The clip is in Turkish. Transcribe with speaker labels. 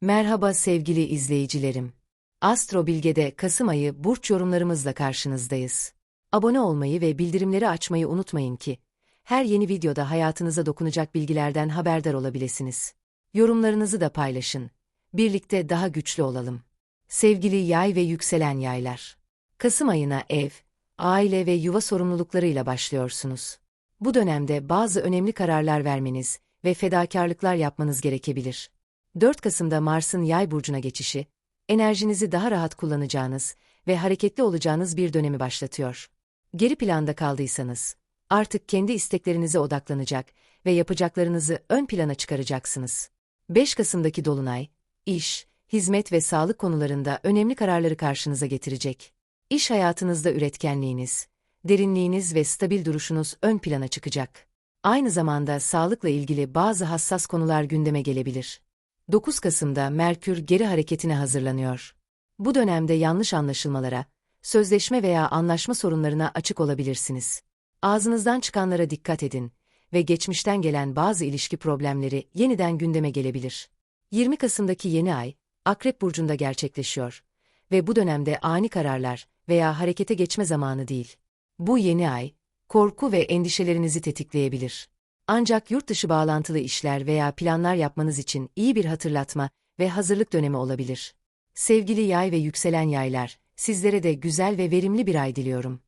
Speaker 1: Merhaba sevgili izleyicilerim. Astro Bilge'de Kasım ayı burç yorumlarımızla karşınızdayız. Abone olmayı ve bildirimleri açmayı unutmayın ki her yeni videoda hayatınıza dokunacak bilgilerden haberdar olabilirsiniz. Yorumlarınızı da paylaşın. Birlikte daha güçlü olalım. Sevgili yay ve yükselen yaylar. Kasım ayına ev, aile ve yuva sorumluluklarıyla başlıyorsunuz. Bu dönemde bazı önemli kararlar vermeniz ve fedakarlıklar yapmanız gerekebilir. 4 Kasım'da Mars'ın yay burcuna geçişi, enerjinizi daha rahat kullanacağınız ve hareketli olacağınız bir dönemi başlatıyor. Geri planda kaldıysanız, artık kendi isteklerinize odaklanacak ve yapacaklarınızı ön plana çıkaracaksınız. 5 Kasım'daki Dolunay, iş, hizmet ve sağlık konularında önemli kararları karşınıza getirecek. İş hayatınızda üretkenliğiniz, derinliğiniz ve stabil duruşunuz ön plana çıkacak. Aynı zamanda sağlıkla ilgili bazı hassas konular gündeme gelebilir. 9 Kasım'da Merkür geri hareketine hazırlanıyor. Bu dönemde yanlış anlaşılmalara, sözleşme veya anlaşma sorunlarına açık olabilirsiniz. Ağzınızdan çıkanlara dikkat edin ve geçmişten gelen bazı ilişki problemleri yeniden gündeme gelebilir. 20 Kasım'daki yeni ay, Akrep Burcu'nda gerçekleşiyor ve bu dönemde ani kararlar veya harekete geçme zamanı değil. Bu yeni ay, korku ve endişelerinizi tetikleyebilir. Ancak yurt dışı bağlantılı işler veya planlar yapmanız için iyi bir hatırlatma ve hazırlık dönemi olabilir. Sevgili yay ve yükselen yaylar, sizlere de güzel ve verimli bir ay diliyorum.